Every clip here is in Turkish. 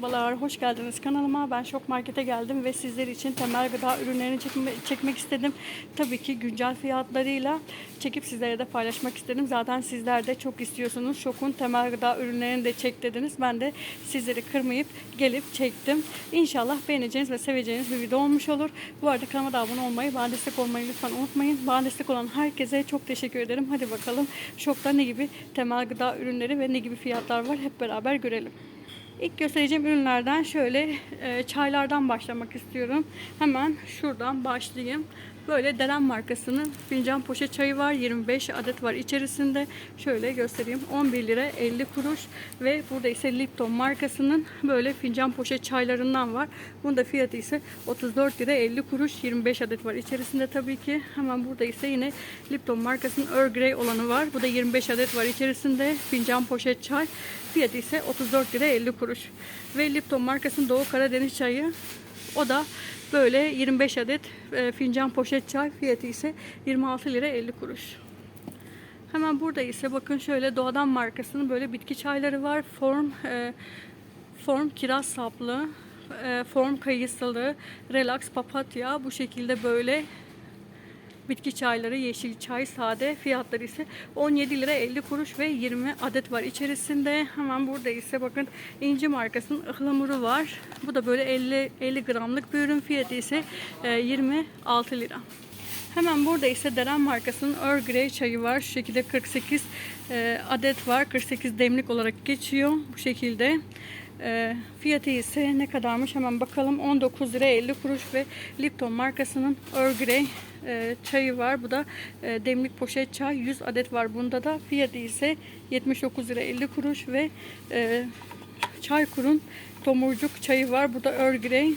Merhabalar, hoş geldiniz kanalıma. Ben Şok Market'e geldim ve sizler için temel gıda ürünlerini çekme- çekmek istedim. Tabii ki güncel fiyatlarıyla çekip sizlere de paylaşmak istedim. Zaten sizler de çok istiyorsunuz. Şok'un temel gıda ürünlerini de çek dediniz. Ben de sizleri kırmayıp gelip çektim. İnşallah beğeneceğiniz ve seveceğiniz bir video olmuş olur. Bu arada kanalıma da abone olmayı, bana destek olmayı lütfen unutmayın. Bana destek olan herkese çok teşekkür ederim. Hadi bakalım Şok'ta ne gibi temel gıda ürünleri ve ne gibi fiyatlar var hep beraber görelim. İlk göstereceğim ürünlerden şöyle e, çaylardan başlamak istiyorum. Hemen şuradan başlayayım. Böyle Deren markasının fincan poşet çayı var. 25 adet var içerisinde. Şöyle göstereyim. 11 lira 50 kuruş ve burada ise Lipton markasının böyle fincan poşet çaylarından var. Bunun da fiyatı ise 34 lira 50 kuruş. 25 adet var içerisinde tabii ki. Hemen burada ise yine Lipton markasının Earl Grey olanı var. Bu da 25 adet var içerisinde. Fincan poşet çay. Fiyatı ise 34 lira 50 kuruş. Ve Lipton markasının Doğu Karadeniz çayı. O da böyle 25 adet e, fincan poşet çay. Fiyatı ise 26 lira 50 kuruş. Hemen burada ise bakın şöyle Doğadan markasının böyle bitki çayları var. Form e, form kiraz saplı, e, form kayısılı, relax papatya bu şekilde böyle bitki çayları, yeşil çay, sade fiyatları ise 17 lira 50 kuruş ve 20 adet var içerisinde. Hemen burada ise bakın İnci markasının ıhlamuru var. Bu da böyle 50 50 gramlık bir ürün fiyatı ise e, 26 lira. Hemen burada ise Deren markasının Earl Grey çayı var. Şu şekilde 48 e, adet var. 48 demlik olarak geçiyor bu şekilde. E, fiyatı ise ne kadarmış hemen bakalım. 19 lira 50 kuruş ve Lipton markasının Earl Grey e, çayı var. Bu da e, demlik poşet çay 100 adet var bunda da. Fiyatı ise 79 lira 50 kuruş ve e, Çaykur'un tomurcuk çayı var. Bu da Earl Grey.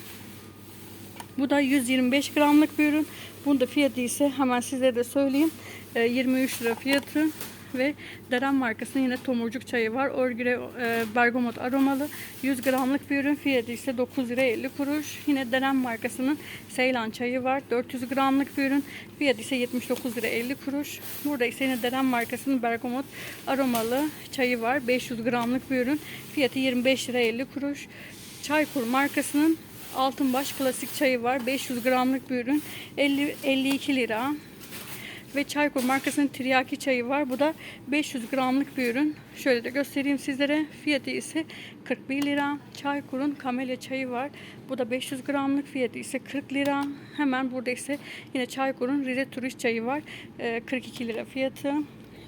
Bu da 125 gramlık bir ürün. Bunun da fiyatı ise hemen size de söyleyeyim. E, 23 lira fiyatı ve Deren markasının yine tomurcuk çayı var. Orgire e, bergamot aromalı 100 gramlık bir ürün. Fiyatı ise 9 lira 50 kuruş. Yine Deren markasının Seylan çayı var. 400 gramlık bir ürün. Fiyatı ise 79 lira 50 kuruş. Burada ise yine Deren markasının bergamot aromalı çayı var. 500 gramlık bir ürün. Fiyatı 25 lira 50 kuruş. Çaykur markasının Altınbaş klasik çayı var. 500 gramlık bir ürün. 50, 52 lira. Ve Çaykur markasının tiryaki çayı var. Bu da 500 gramlık bir ürün. Şöyle de göstereyim sizlere. Fiyatı ise 41 lira. Çaykur'un kamelya çayı var. Bu da 500 gramlık. Fiyatı ise 40 lira. Hemen burada ise yine Çaykur'un Rize turist çayı var. Ee, 42 lira fiyatı.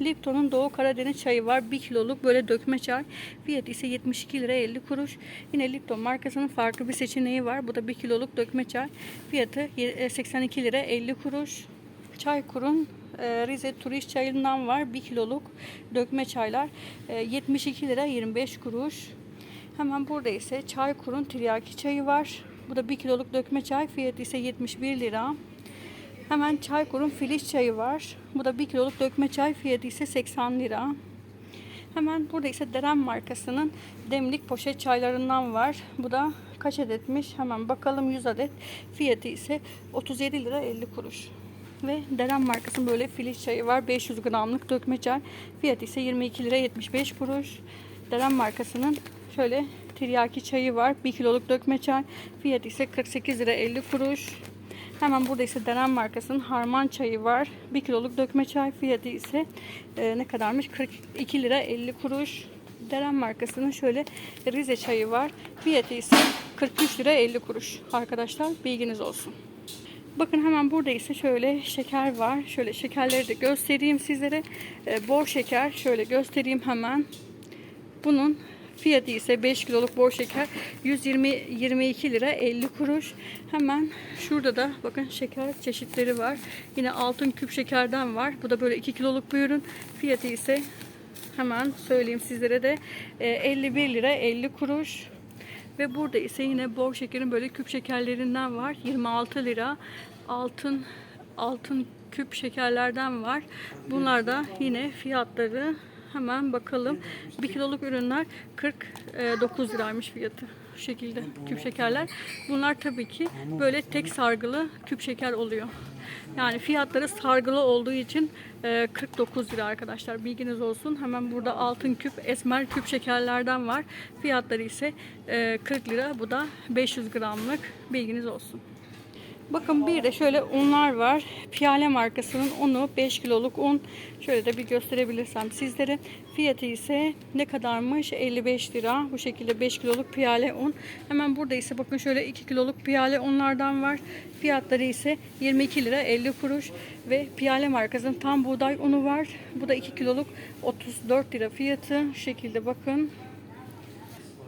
Lipton'un Doğu Karadeniz çayı var. 1 kiloluk böyle dökme çay. Fiyatı ise 72 lira 50 kuruş. Yine Lipton markasının farklı bir seçeneği var. Bu da 1 kiloluk dökme çay. Fiyatı e, 82 lira 50 kuruş. Çaykur'un e, Rize turist çayından var. 1 kiloluk dökme çaylar. E, 72 lira 25 kuruş. Hemen burada ise Çaykur'un tiryaki çayı var. Bu da 1 kiloluk dökme çay. Fiyatı ise 71 lira. Hemen Çaykur'un filiz çayı var. Bu da 1 kiloluk dökme çay. Fiyatı ise 80 lira. Hemen burada ise Deren markasının demlik poşet çaylarından var. Bu da kaç adetmiş? Hemen bakalım 100 adet. Fiyatı ise 37 lira 50 kuruş. Ve Deren markasının böyle filiz çayı var. 500 gramlık dökme çay. Fiyatı ise 22 lira 75 kuruş. Deren markasının şöyle tiryaki çayı var. 1 kiloluk dökme çay. Fiyatı ise 48 lira 50 kuruş. Hemen burada ise Deren markasının harman çayı var. 1 kiloluk dökme çay fiyatı ise e, ne kadarmış? 42 lira 50 kuruş. Deren markasının şöyle Rize çayı var. Fiyatı ise 43 lira 50 kuruş. Arkadaşlar bilginiz olsun. Bakın hemen burada ise şöyle şeker var. Şöyle şekerleri de göstereyim sizlere. E, bor şeker şöyle göstereyim hemen. Bunun fiyatı ise 5 kiloluk bor şeker 120 22 lira 50 kuruş. Hemen şurada da bakın şeker çeşitleri var. Yine altın küp şekerden var. Bu da böyle 2 kiloluk bir ürün. Fiyatı ise hemen söyleyeyim sizlere de e, 51 lira 50 kuruş. Ve burada ise yine bor şekerin böyle küp şekerlerinden var. 26 lira. Altın altın küp şekerlerden var. Bunlar da yine fiyatları Hemen bakalım. 1 kiloluk ürünler 49 liraymış fiyatı. Şu şekilde küp şekerler. Bunlar tabii ki böyle tek sargılı küp şeker oluyor. Yani fiyatları sargılı olduğu için e, 49 lira arkadaşlar. Bilginiz olsun. Hemen burada altın küp, esmer küp şekerlerden var. Fiyatları ise e, 40 lira. Bu da 500 gramlık. Bilginiz olsun. Bakın bir de şöyle unlar var. Piyale markasının unu 5 kiloluk un. Şöyle de bir gösterebilirsem sizlere. Fiyatı ise ne kadarmış? 55 lira. Bu şekilde 5 kiloluk piyale un. Hemen burada ise bakın şöyle 2 kiloluk piyale unlardan var. Fiyatları ise 22 lira 50 kuruş. Ve piyale markasının tam buğday unu var. Bu da 2 kiloluk 34 lira fiyatı. Şu şekilde bakın.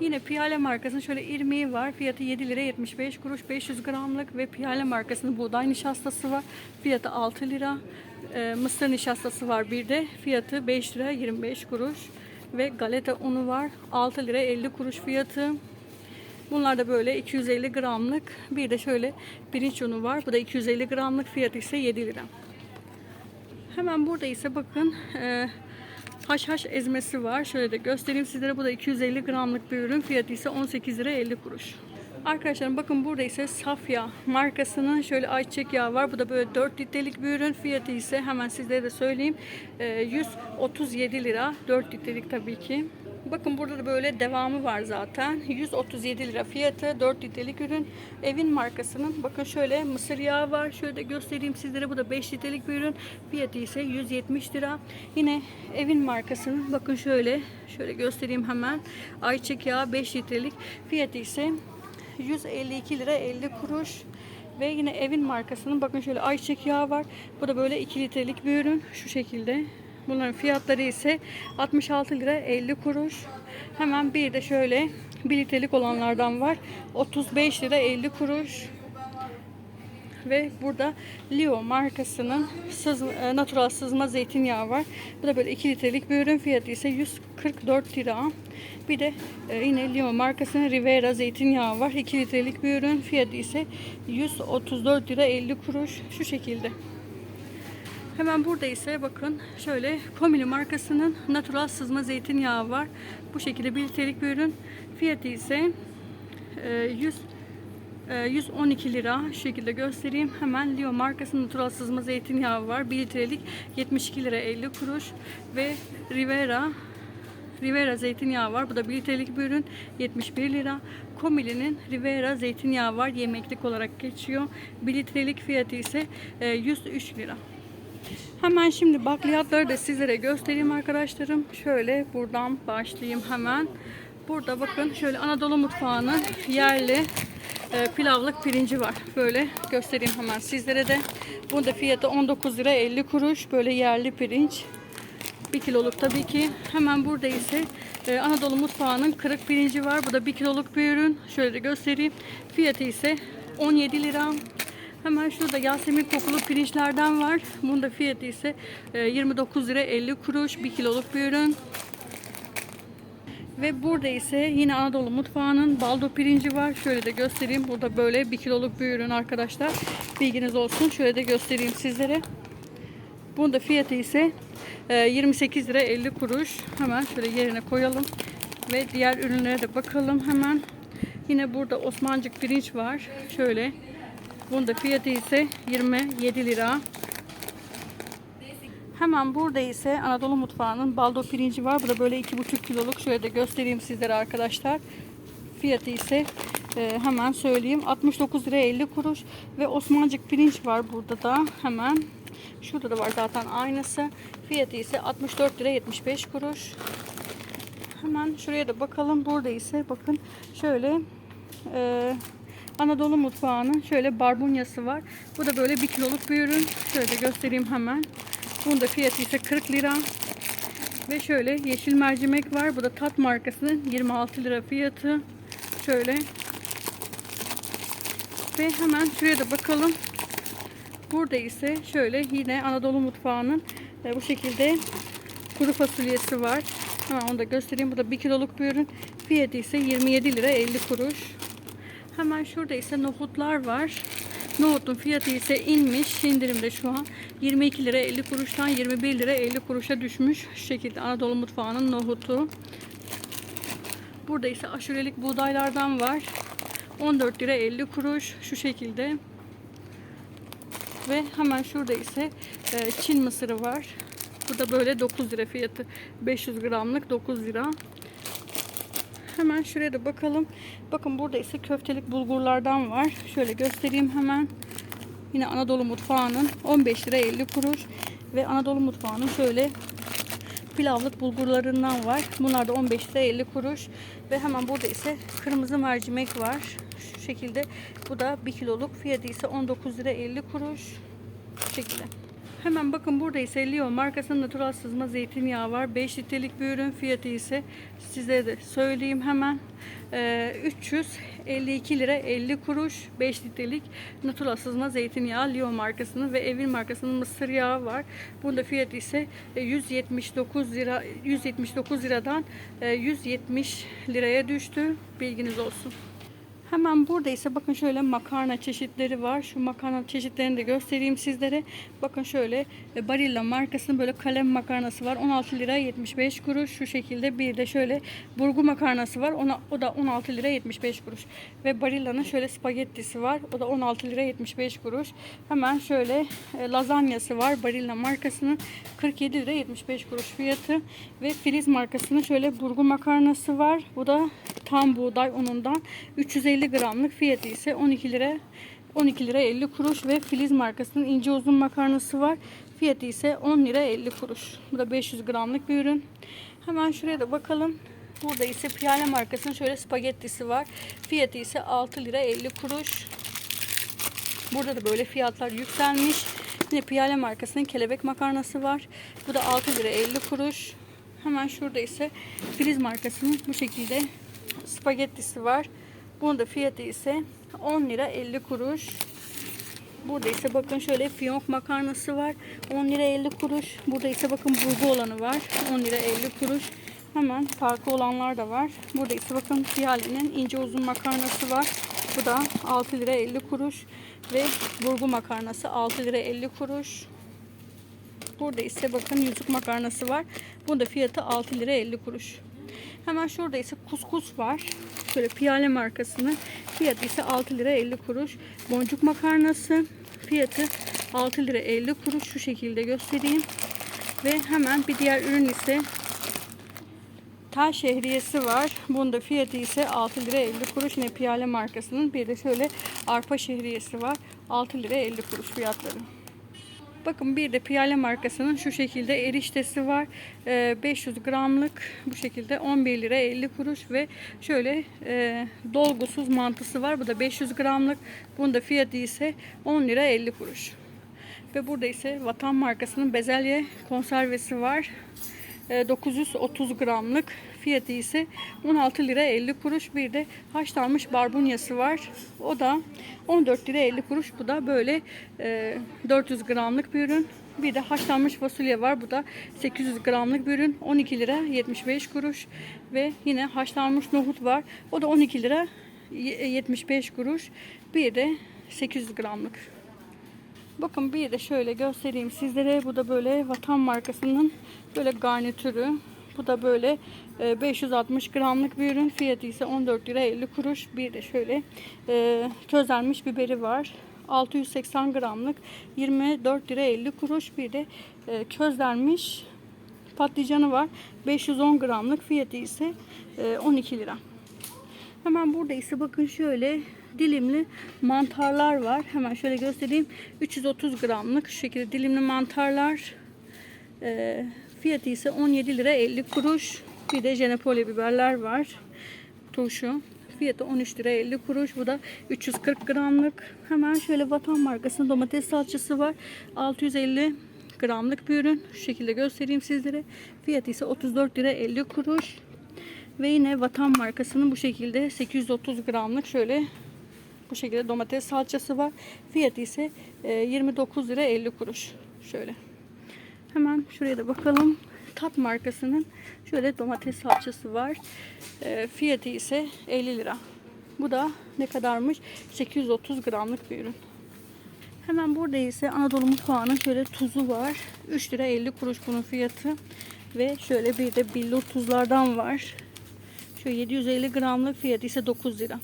Yine Piyale markasının şöyle irmiği var. Fiyatı 7 lira 75 kuruş 500 gramlık ve Piyale markasının buğday nişastası var. Fiyatı 6 lira. Ee, mısır nişastası var bir de. Fiyatı 5 lira 25 kuruş. Ve galeta unu var. 6 lira 50 kuruş fiyatı. Bunlar da böyle 250 gramlık. Bir de şöyle pirinç unu var. Bu da 250 gramlık. Fiyatı ise 7 lira. Hemen burada ise bakın e, haşhaş ezmesi var. Şöyle de göstereyim sizlere. Bu da 250 gramlık bir ürün. Fiyatı ise 18 lira 50 kuruş. Arkadaşlarım bakın burada ise Safya markasının şöyle ayçiçek yağı var. Bu da böyle 4 litrelik bir ürün. Fiyatı ise hemen sizlere de söyleyeyim. e, 137 lira. 4 litrelik tabii ki. Bakın burada da böyle devamı var zaten. 137 lira fiyatı 4 litrelik ürün. Evin markasının bakın şöyle mısır yağı var. Şöyle göstereyim sizlere. Bu da 5 litrelik bir ürün. Fiyatı ise 170 lira. Yine evin markasının bakın şöyle şöyle göstereyim hemen. Ayçiçek yağı 5 litrelik. Fiyatı ise 152 lira 50 kuruş. Ve yine evin markasının bakın şöyle ayçiçek yağı var. Bu da böyle 2 litrelik bir ürün. Şu şekilde. Bunların fiyatları ise 66 lira 50 kuruş. Hemen bir de şöyle 1 litrelik olanlardan var. 35 lira 50 kuruş. Ve burada Leo markasının sız, e, natural sızma zeytinyağı var. Bu da böyle 2 litrelik bir ürün fiyatı ise 144 lira. Bir de e, yine Leo markasının Rivera zeytinyağı var. 2 litrelik bir ürün fiyatı ise 134 lira 50 kuruş. Şu şekilde. Hemen burada ise bakın şöyle Komili markasının natural sızma zeytinyağı var. Bu şekilde 1 litrelik bir ürün. Fiyatı ise e, 100 e, 112 lira. Şu şekilde göstereyim. Hemen Leo markasının natural sızma zeytinyağı var. 1 litrelik 72 lira 50 kuruş ve Rivera Rivera zeytinyağı var. Bu da 1 litrelik bir ürün. 71 lira. Komili'nin Rivera zeytinyağı var. Yemeklik olarak geçiyor. 1 litrelik fiyatı ise e, 103 lira. Hemen şimdi bakliyatları da sizlere göstereyim arkadaşlarım. Şöyle buradan başlayayım hemen. Burada bakın şöyle Anadolu mutfağının yerli e, pilavlık pirinci var. Böyle göstereyim hemen sizlere de. Bunun da fiyatı 19 lira 50 kuruş. Böyle yerli pirinç. 1 kiloluk tabii ki. Hemen burada ise e, Anadolu mutfağının kırık pirinci var. Bu da 1 kiloluk bir ürün. Şöyle de göstereyim. Fiyatı ise 17 lira. Hemen şurada Yasemin kokulu pirinçlerden var. Bunun da fiyatı ise e, 29 lira 50 kuruş. 1 kiloluk bir ürün. Ve burada ise yine Anadolu mutfağının baldo pirinci var. Şöyle de göstereyim. Burada böyle 1 kiloluk bir ürün arkadaşlar. Bilginiz olsun. Şöyle de göstereyim sizlere. Bunun da fiyatı ise e, 28 lira 50 kuruş. Hemen şöyle yerine koyalım. Ve diğer ürünlere de bakalım hemen. Yine burada Osmancık pirinç var. Şöyle. Bunun da fiyatı ise 27 lira. Hemen burada ise Anadolu mutfağının baldo pirinci var. Bu da böyle 2,5 kiloluk. Şöyle de göstereyim sizlere arkadaşlar. Fiyatı ise e, hemen söyleyeyim. 69 lira 50 kuruş. Ve Osmancık pirinç var burada da. Hemen. Şurada da var zaten aynısı. Fiyatı ise 64 lira 75 kuruş. Hemen şuraya da bakalım. Burada ise bakın şöyle e, Anadolu mutfağının şöyle barbunyası var. Bu da böyle 1 kiloluk bir ürün. Şöyle göstereyim hemen. Bunun da fiyatı ise 40 lira. Ve şöyle yeşil mercimek var. Bu da Tat markasının 26 lira fiyatı. Şöyle. Ve hemen şuraya da bakalım. Burada ise şöyle yine Anadolu mutfağının e, bu şekilde kuru fasulyesi var. Ha, onu da göstereyim. Bu da 1 kiloluk bir ürün. Fiyatı ise 27 lira 50 kuruş. Hemen şurada ise nohutlar var. Nohutun fiyatı ise inmiş indirimde şu an. 22 lira 50 kuruştan 21 lira 50 kuruşa düşmüş. Şu şekilde Anadolu mutfağının nohutu. Burada ise aşurelik buğdaylardan var. 14 lira 50 kuruş şu şekilde. Ve hemen şurada ise e, Çin mısırı var. Bu da böyle 9 lira fiyatı. 500 gramlık 9 lira. Hemen şuraya da bakalım. Bakın burada ise köftelik bulgurlardan var. Şöyle göstereyim hemen. Yine Anadolu mutfağının 15 lira 50 kuruş. Ve Anadolu mutfağının şöyle pilavlık bulgurlarından var. Bunlar da 15 lira 50 kuruş. Ve hemen burada ise kırmızı mercimek var. Şu şekilde. Bu da 1 kiloluk. Fiyatı ise 19 lira 50 kuruş. Bu şekilde. Hemen bakın burada ise Leo markasının natural sızma zeytinyağı var. 5 litrelik bir ürün. Fiyatı ise size de söyleyeyim hemen. Ee, 352 lira 50 kuruş 5 litrelik natural sızma zeytinyağı Leo markasının ve Evin markasının mısır yağı var. Bunda fiyatı ise e, 179 lira 179 liradan e, 170 liraya düştü. Bilginiz olsun. Hemen burada ise bakın şöyle makarna çeşitleri var. Şu makarna çeşitlerini de göstereyim sizlere. Bakın şöyle e, Barilla markasının böyle kalem makarnası var. 16 lira 75 kuruş. Şu şekilde bir de şöyle burgu makarnası var. Ona, o da 16 lira 75 kuruş. Ve Barilla'nın şöyle spagettisi var. O da 16 lira 75 kuruş. Hemen şöyle e, lazanyası var. Barilla markasının 47 lira 75 kuruş fiyatı. Ve Filiz markasının şöyle burgu makarnası var. Bu da tam buğday unundan 350 gramlık fiyatı ise 12 lira 12 lira 50 kuruş ve Filiz markasının ince uzun makarnası var. Fiyatı ise 10 lira 50 kuruş. Bu da 500 gramlık bir ürün. Hemen şuraya da bakalım. Burada ise Piyale markasının şöyle spagettisi var. Fiyatı ise 6 lira 50 kuruş. Burada da böyle fiyatlar yükselmiş. Yine Piyale markasının kelebek makarnası var. Bu da 6 lira 50 kuruş. Hemen şurada ise Filiz markasının bu şekilde spagettisi var. Bunun da fiyatı ise 10 lira 50 kuruş. Burada ise bakın şöyle fiyonk makarnası var. 10 lira 50 kuruş. Burada ise bakın burgu olanı var. 10 lira 50 kuruş. Hemen farklı olanlar da var. Burada ise bakın Fiyale'nin ince uzun makarnası var. Bu da 6 lira 50 kuruş. Ve burgu makarnası 6 lira 50 kuruş. Burada ise bakın yüzük makarnası var. Bunun da fiyatı 6 lira 50 kuruş. Hemen şurada ise kuskus var. Şöyle Piyale markasının fiyatı ise 6 lira 50 kuruş. Boncuk makarnası fiyatı 6 lira 50 kuruş. Şu şekilde göstereyim. Ve hemen bir diğer ürün ise tel şehriyesi var. Bunun da fiyatı ise 6 lira 50 kuruş. Yine Piyale markasının bir de şöyle arpa şehriyesi var. 6 lira 50 kuruş fiyatları. Bakın bir de Piyale markasının şu şekilde eriştesi var. Ee, 500 gramlık bu şekilde 11 lira 50 kuruş ve şöyle e, dolgusuz mantısı var. Bu da 500 gramlık. Bunun da fiyatı ise 10 lira 50 kuruş. Ve burada ise Vatan markasının bezelye konservesi var. Ee, 930 gramlık fiyatı ise 16 lira 50 kuruş. Bir de haşlanmış barbunyası var. O da 14 lira 50 kuruş. Bu da böyle e, 400 gramlık bir ürün. Bir de haşlanmış fasulye var. Bu da 800 gramlık bir ürün. 12 lira 75 kuruş. Ve yine haşlanmış nohut var. O da 12 lira 75 kuruş. Bir de 800 gramlık. Bakın bir de şöyle göstereyim sizlere. Bu da böyle Vatan markasının böyle garnitürü. Bu da böyle e, 560 gramlık bir ürün. Fiyatı ise 14 lira 50 kuruş. Bir de şöyle e, közlenmiş biberi var. 680 gramlık 24 lira 50 kuruş. Bir de e, közlenmiş patlıcanı var. 510 gramlık fiyatı ise e, 12 lira. Hemen burada ise bakın şöyle dilimli mantarlar var. Hemen şöyle göstereyim. 330 gramlık şu şekilde dilimli mantarlar. Ee, fiyatı ise 17 lira 50 kuruş. Bir de jenepole biberler var. Turşu. Fiyatı 13 lira 50 kuruş. Bu da 340 gramlık. Hemen şöyle Vatan markasının domates salçası var. 650 gramlık bir ürün. Şu şekilde göstereyim sizlere. Fiyatı ise 34 lira 50 kuruş. Ve yine Vatan markasının bu şekilde 830 gramlık şöyle bu şekilde domates salçası var. Fiyatı ise e, 29 lira 50 kuruş. Şöyle. Hemen şuraya da bakalım. Tat markasının şöyle domates salçası var. E, fiyatı ise 50 lira. Bu da ne kadarmış? 830 gramlık bir ürün. Hemen burada ise Anadolu mutfağının şöyle tuzu var. 3 lira 50 kuruş bunun fiyatı. Ve şöyle bir de billur tuzlardan var. Şöyle 750 gramlık fiyatı ise 9 lira.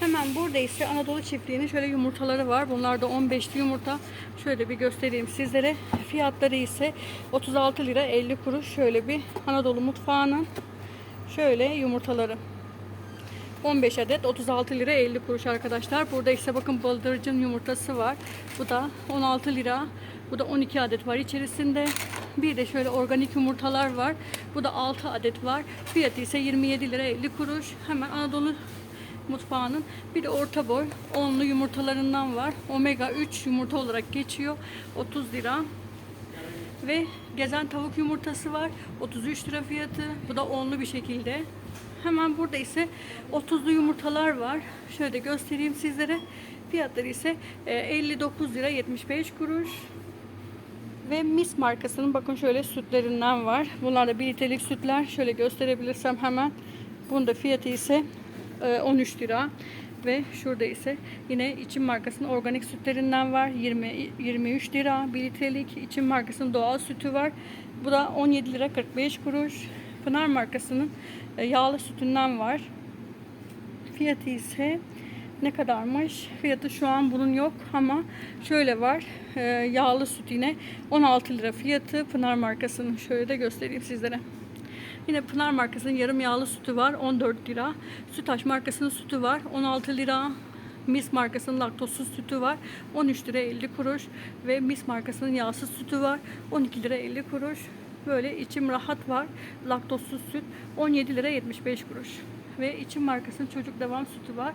Hemen burada ise Anadolu çiftliğinin şöyle yumurtaları var. Bunlar da 15'li yumurta. Şöyle bir göstereyim sizlere. Fiyatları ise 36 lira 50 kuruş. Şöyle bir Anadolu mutfağının şöyle yumurtaları. 15 adet 36 lira 50 kuruş arkadaşlar. Burada ise bakın bıldırcın yumurtası var. Bu da 16 lira. Bu da 12 adet var içerisinde. Bir de şöyle organik yumurtalar var. Bu da 6 adet var. Fiyatı ise 27 lira 50 kuruş. Hemen Anadolu mutfağının bir de orta boy onlu yumurtalarından var. Omega 3 yumurta olarak geçiyor. 30 lira. Ve gezen tavuk yumurtası var. 33 lira fiyatı. Bu da onlu bir şekilde. Hemen burada ise 30'lu yumurtalar var. Şöyle göstereyim sizlere. Fiyatları ise e, 59 lira 75 kuruş. Ve Mis markasının bakın şöyle sütlerinden var. Bunlar da 1 litrelik sütler. Şöyle gösterebilirsem hemen. Bunun da fiyatı ise e, 13 lira. Ve şurada ise yine İçim markasının organik sütlerinden var. 20 23 lira 1 litrelik. İçim markasının doğal sütü var. Bu da 17 lira 45 kuruş. Pınar markasının e, yağlı sütünden var. Fiyatı ise ne kadarmış? Fiyatı şu an bunun yok ama şöyle var. E, yağlı süt yine 16 lira fiyatı. Pınar markasının şöyle de göstereyim sizlere. Yine Pınar markasının yarım yağlı sütü var 14 lira. Sütaş markasının sütü var 16 lira. Mis markasının laktozsuz sütü var 13 lira 50 kuruş ve Mis markasının yağsız sütü var 12 lira 50 kuruş. Böyle içim rahat var laktozsuz süt 17 lira 75 kuruş. Ve içim markasının çocuk devam sütü var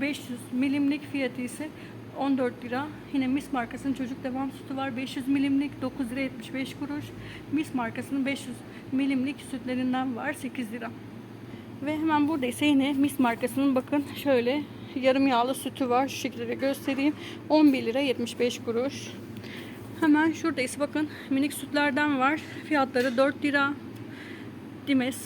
500 milimlik fiyatı ise 14 lira. Yine Mis markasının çocuk devam sütü var. 500 milimlik 9 lira 75 kuruş. Mis markasının 500 milimlik sütlerinden var 8 lira. Ve hemen burada ise yine Mis markasının bakın şöyle yarım yağlı sütü var. Şu şekilde de göstereyim. 11 lira 75 kuruş. Hemen şurada ise bakın minik sütlerden var. Fiyatları 4 lira. Dimes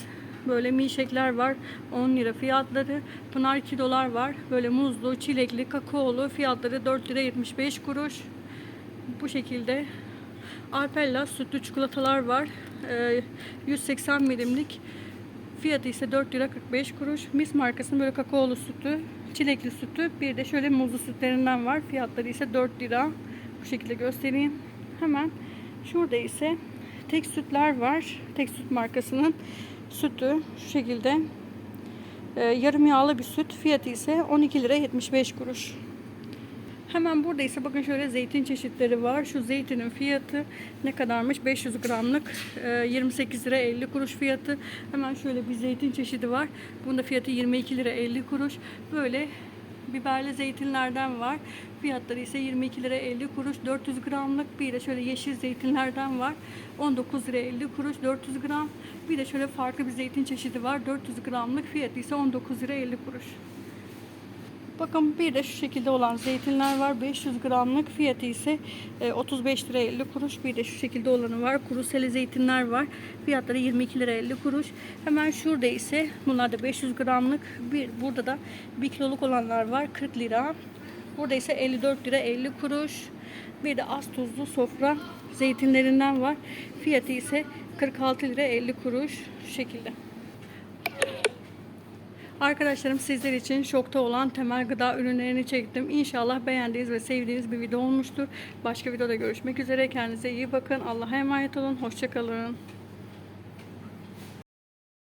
Böyle milkshakler var. 10 lira fiyatları. Pınar kilolar var. Böyle muzlu, çilekli, kakaolu fiyatları 4 lira 75 kuruş. Bu şekilde Alpella sütlü çikolatalar var. Ee, 180 milimlik. Fiyatı ise 4 lira 45 kuruş. Mis markasının böyle kakaolu sütü, çilekli sütü. Bir de şöyle muzlu sütlerinden var. Fiyatları ise 4 lira. Bu şekilde göstereyim. Hemen şurada ise tek sütler var. Tek süt markasının sütü şu şekilde e, yarım yağlı bir süt fiyatı ise 12 lira 75 kuruş. Hemen burada ise bakın şöyle zeytin çeşitleri var. Şu zeytinin fiyatı ne kadarmış? 500 gramlık e, 28 lira 50 kuruş fiyatı. Hemen şöyle bir zeytin çeşidi var. Bunun da fiyatı 22 lira 50 kuruş. Böyle biberli zeytinlerden var. Fiyatları ise 22 lira 50 kuruş. 400 gramlık bir de şöyle yeşil zeytinlerden var. 19 lira 50 kuruş 400 gram. Bir de şöyle farklı bir zeytin çeşidi var. 400 gramlık fiyatı ise 19 lira 50 kuruş. Bakın bir de şu şekilde olan zeytinler var. 500 gramlık fiyatı ise e, 35 lira 50 kuruş. Bir de şu şekilde olanı var. Kuru sele zeytinler var. Fiyatları 22 lira 50 kuruş. Hemen şurada ise bunlar da 500 gramlık. Bir, burada da 1 kiloluk olanlar var. 40 lira. Burada ise 54 lira 50 kuruş. Bir de az tuzlu sofra zeytinlerinden var. Fiyatı ise 46 lira 50 kuruş. Şu şekilde. Arkadaşlarım sizler için şokta olan temel gıda ürünlerini çektim. İnşallah beğendiğiniz ve sevdiğiniz bir video olmuştur. Başka videoda görüşmek üzere. Kendinize iyi bakın. Allah'a emanet olun. Hoşçakalın.